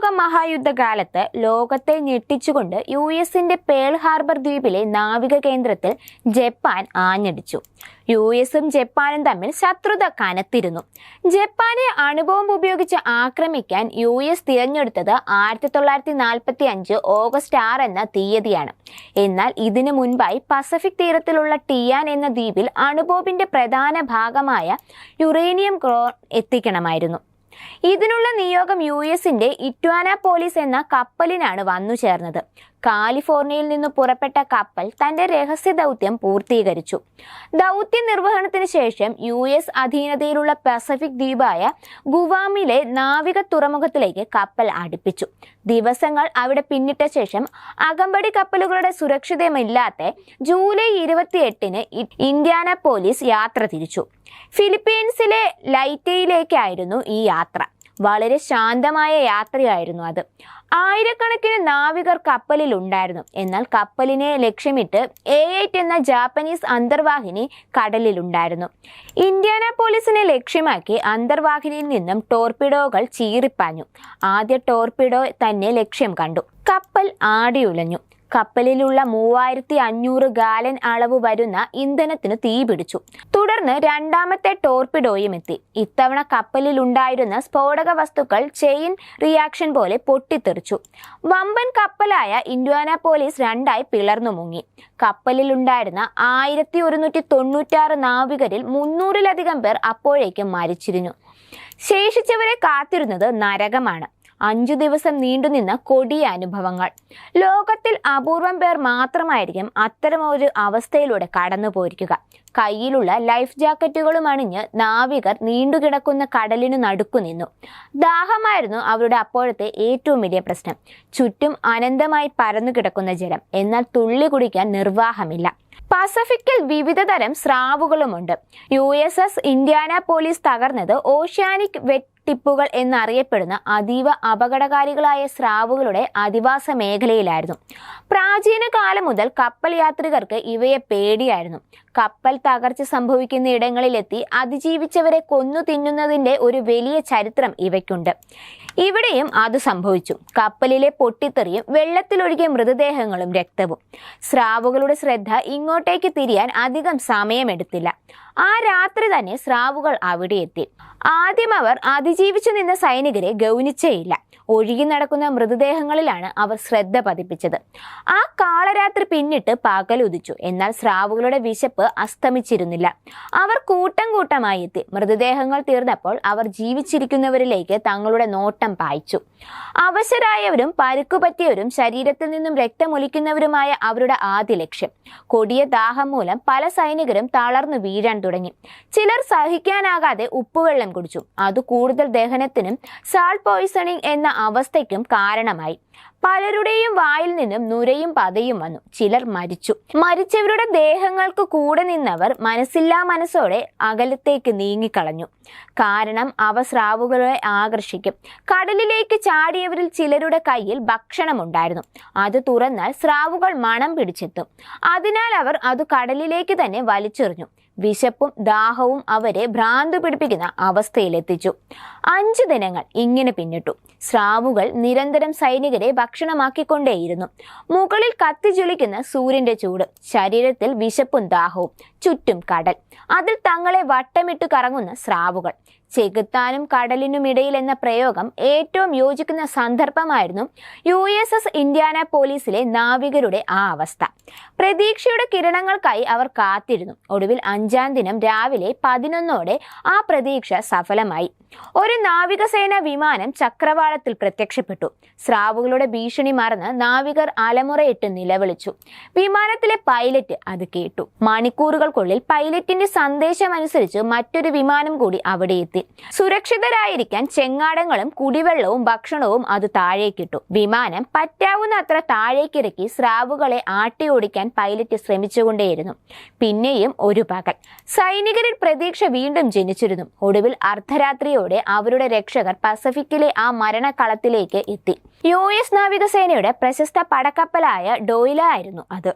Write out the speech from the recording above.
ലോക മഹായുദ്ധകാലത്ത് ലോകത്തെ ഞെട്ടിച്ചുകൊണ്ട് യു എസിന്റെ പേൾ ഹാർബർ ദ്വീപിലെ നാവിക കേന്ദ്രത്തിൽ ജപ്പാൻ ആഞ്ഞടിച്ചു. യു എസും ജപ്പാനും തമ്മിൽ ശത്രുത കനത്തിരുന്നു. ജപ്പാനെ അണുബോംബ് ഉപയോഗിച്ച് ആക്രമിക്കാൻ യു എസ് തിരഞ്ഞെടുത്തത് ആയിരത്തി തൊള്ളായിരത്തി നാൽപ്പത്തി അഞ്ച് ഓഗസ്റ്റ് ആറ് എന്ന തീയതിയാണ്. എന്നാൽ ഇതിനു മുൻപായി പസഫിക് തീരത്തിലുള്ള ടിയാൻ എന്ന ദ്വീപിൽ അണുബോംബിന്റെ പ്രധാന ഭാഗമായ യുറേനിയം ക്രോൺ എത്തിക്കണമായിരുന്നു. ഇതിനുള്ള നിയോഗം യു എസിന്റെ ഇറ്റ്വാന പോലീസ് എന്ന കപ്പലിനാണ് വന്നു ചേർന്നത് കാലിഫോർണിയയിൽ നിന്ന് പുറപ്പെട്ട കപ്പൽ തന്റെ രഹസ്യ ദൗത്യം പൂർത്തീകരിച്ചു. ദൗത്യ നിർവഹണത്തിന് ശേഷം യു എസ് അധീനതയിലുള്ള പസഫിക് ദ്വീപായ ഗുവാമിലെ നാവിക തുറമുഖത്തിലേക്ക് കപ്പൽ അടുപ്പിച്ചു. ദിവസങ്ങൾ അവിടെ പിന്നിട്ട ശേഷം അകമ്പടി കപ്പലുകളുടെ സുരക്ഷിതമില്ലാത്ത ജൂലൈ ഇരുപത്തിയെട്ടിന് ഇന്ത്യാന പോലീസ് യാത്ര തിരിച്ചു. ഫിലിപ്പീൻസിലെ ലൈറ്റയിലേക്കായിരുന്നു ഈ യാത്ര. വളരെ ശാന്തമായ യാത്രയായിരുന്നു അത്. ആയിരക്കണക്കിന് നാവികർ കപ്പലിൽ ഉണ്ടായിരുന്നു എന്നാൽ കപ്പലിനെ ലക്ഷ്യമിട്ട് എ എയ്റ്റ് എന്ന ജാപ്പനീസ് അന്തർവാഹിനി കടലിലുണ്ടായിരുന്നു. ഇന്ത്യാന പോലീസിനെ ലക്ഷ്യമാക്കി അന്തർവാഹിനിയിൽ നിന്നും ടോർപിഡോകൾ ചീറിപ്പാഞ്ഞു. ആദ്യ ടോർപിഡോ തന്നെ ലക്ഷ്യം കണ്ടു. കപ്പൽ ആടിയുലഞ്ഞു. കപ്പലിലുള്ള മൂവായിരത്തി അഞ്ഞൂറ് ഗാലൻ അളവ് വരുന്ന ഇന്ധനത്തിന് തീപിടിച്ചു തുടർന്ന് രണ്ടാമത്തെ ടോർപിഡോയും എത്തി. ഇത്തവണ കപ്പലിലുണ്ടായിരുന്ന സ്ഫോടക വസ്തുക്കൾ ചെയിൻ റിയാക്ഷൻ പോലെ പൊട്ടിത്തെറിച്ചു. വമ്പൻ കപ്പലായ ഇൻഡ്യാന പോലീസ് രണ്ടായി പിളർന്നു മുങ്ങി. കപ്പലിലുണ്ടായിരുന്ന ആയിരത്തി ഒരുന്നൂറ്റി തൊണ്ണൂറ്റാറ് നാവികരിൽ മുന്നൂറിലധികം പേർ അപ്പോഴേക്കും മരിച്ചിരുന്നു. ശേഷിച്ചവരെ കാത്തിരുന്നത് നരകമാണ്. അഞ്ചു ദിവസം നീണ്ടുനിന്ന കൊടിയ അനുഭവങ്ങൾ. ലോകത്തിൽ അപൂർവം പേർ മാത്രമായിരിക്കും അത്തരമൊരു അവസ്ഥയിലൂടെ കടന്നു പോയിരിക്കുക കയ്യിലുള്ള ലൈഫ് ജാക്കറ്റുകളും അണിഞ്ഞ് നാവികർ നീണ്ടുകിടക്കുന്ന കടലിനു നടുക്കു നിന്നു. ദാഹമായിരുന്നു അവരുടെ അപ്പോഴത്തെ ഏറ്റവും വലിയ പ്രശ്നം. ചുറ്റും അനന്തമായി പരന്നു കിടക്കുന്ന ജലം. എന്നാൽ തുള്ളി കുടിക്കാൻ നിർവാഹമില്ല. പസഫിക്കിൽ വിവിധ തരം സ്രാവുകളുമുണ്ട്. U S S Indianapolis തകർന്നത് ഓഷ്യാനിക് വെറ്റ് ടിപ്പുകൾ എന്നറിയപ്പെടുന്ന അതീവ അപകടകാരികളായ സ്രാവുകളുടെ അധിവാസ മേഖലയിലായിരുന്നു. പ്രാചീന കാലം മുതൽ കപ്പൽ യാത്രികർക്ക് ഇവയെ പേടിയായിരുന്നു. കപ്പൽ തകർച്ച സംഭവിക്കുന്ന ഇടങ്ങളിലെത്തി അതിജീവിച്ചവരെ കൊന്നു തിന്നുന്നതിന്റെ ഒരു വലിയ ചരിത്രം ഇവയ്ക്കുണ്ട്. ഇവിടെയും അത് സംഭവിച്ചു. കപ്പലിലെ പൊട്ടിത്തെറിയും വെള്ളത്തിലൊഴുകിയ മൃതദേഹങ്ങളും രക്തവും. സ്രാവുകളുടെ ശ്രദ്ധ ഇങ്ങോട്ടേക്ക് തിരിയാൻ അധികം സമയമെടുത്തില്ല. ആ രാത്രി തന്നെ സ്രാവുകൾ അവിടെ എത്തി ആദ്യം അവർ അതിജീവിച്ചു നിന്ന സൈനികരെ ഗൗനിച്ചേയില്ല ഒഴുകി നടക്കുന്ന മൃതദേഹങ്ങളിലാണ് അവർ ശ്രദ്ധ പതിപ്പിച്ചത്. ആ കാളരാത്രി പിന്നിട്ട് പകലുദിച്ചു എന്നാൽ സ്രാവുകളുടെ വിശപ്പ് അസ്തമിച്ചിരുന്നില്ല. അവർ കൂട്ടം കൂട്ടമായി എത്തി. മൃതദേഹങ്ങൾ തീർന്നപ്പോൾ അവർ ജീവിച്ചിരിക്കുന്നവരിലേക്ക് തങ്ങളുടെ നോട്ടം പായിച്ചു. അവശരായവരും പരുക്കുപറ്റിയവരും ശരീരത്തിൽ നിന്നും രക്തമൊലിക്കുന്നവരുമായ അവരുടെ ആദ്യ ലക്ഷ്യം. കൊടിയ ദാഹം മൂലം പല സൈനികരും തളർന്നു വീഴാൻ തുടങ്ങി. ചിലർ സഹിക്കാനാകാതെ ഉപ്പുവെള്ളം കുടിച്ചു. അത് കൂടുതൽ ദഹനത്തിനും സാൾട്ട് പോയിസണിംഗ് എന്ന അവസ്ഥയ്ക്കും കാരണമായി. പലരുടെയും വായിൽ നിന്നും നുരയും പതയും വന്നു. ചിലർ മരിച്ചു. മരിച്ചവരുടെ ദേഹങ്ങൾക്ക് കൂടെ നിന്നവർ മനസ്സില്ലാ മനസ്സോടെ അകലത്തേക്ക് നീങ്ങിക്കളഞ്ഞു. കാരണം അവ സ്രാവുകളെ ആകർഷിക്കും. കടലിലേക്ക് ചാടിയവരിൽ ചിലരുടെ കയ്യിൽ ഭക്ഷണമുണ്ടായിരുന്നു. അത് തുറന്നാൽ സ്രാവുകൾ മണം പിടിച്ചെത്തും. അതിനാൽ അവർ അത് കടലിലേക്ക് തന്നെ വലിച്ചെറിഞ്ഞു. വിശപ്പും ദാഹവും അവരെ ഭ്രാന്ത് പിടിപ്പിക്കുന്ന അവസ്ഥയിലെത്തിച്ചു. അഞ്ചു ദിനങ്ങൾ ഇങ്ങനെ പിന്നിട്ടു. സ്രാവുകൾ നിരന്തരം സൈനികരെ ഭക്ഷണമാക്കിക്കൊണ്ടേയിരുന്നു. മുകളിൽ കത്തിജ്വലിക്കുന്ന സൂര്യന്റെ ചൂട് ശരീരത്തിൽ വിശപ്പും ദാഹവും ചുറ്റും കടൽ. അതിൽ തങ്ങളെ വട്ടമിട്ട് കറങ്ങുന്ന സ്രാവുകൾ. ചെകുത്താനും കടലിനുമിടയിൽ എന്ന പ്രയോഗം ഏറ്റവും യോജിക്കുന്ന സന്ദർഭമായിരുന്നു യു എസ് എസ് ഇന്ത്യാന പോലീസിലെ നാവികരുടെ ആ അവസ്ഥ. പ്രതീക്ഷയുടെ കിരണങ്ങൾക്കായി അവർ കാത്തിരുന്നു. ഒടുവിൽ അഞ്ചാം ദിനം രാവിലെ പതിനൊന്നോടെ ആ പ്രതീക്ഷ സഫലമായി. ഒരു നാവികസേന വിമാനം ചക്രവാളത്തിൽ പ്രത്യക്ഷപ്പെട്ടു. സ്രാവുകളുടെ ഭീഷണി മറന്ന് നാവികർ അലമുറയിട്ട് നിലവിളിച്ചു. വിമാനത്തിലെ പൈലറ്റ് അത് കേട്ടു. മണിക്കൂറുകൾക്കുള്ളിൽ പൈലറ്റിന്റെ സന്ദേശമനുസരിച്ച് മറ്റൊരു വിമാനം കൂടി അവിടെ എത്തി സുരക്ഷിതരായിരിക്കാൻ ചെങ്ങാടങ്ങളും കുടിവെള്ളവും ഭക്ഷണവും അത് താഴേക്കിട്ടു വിമാനം പറ്റാവുന്ന അത്ര താഴേക്കിറക്കി സ്രാവുകളെ ആട്ടി ഓടിക്കാൻ പൈലറ്റ് ശ്രമിച്ചുകൊണ്ടേയിരുന്നു. പിന്നെയും ഒരു പകൽ. സൈനികരിൽ പ്രതീക്ഷ വീണ്ടും ജനിച്ചിരുന്നു. ഒടുവിൽ അർദ്ധരാത്രിയോടെ അവരുടെ രക്ഷകർ പസഫിക്കിലെ ആ മരണക്കളത്തിലേക്ക് എത്തി. യു എസ് നാവികസേനയുടെ പ്രശസ്ത പടക്കപ്പലായ ഡോയില ആയിരുന്നു അത്.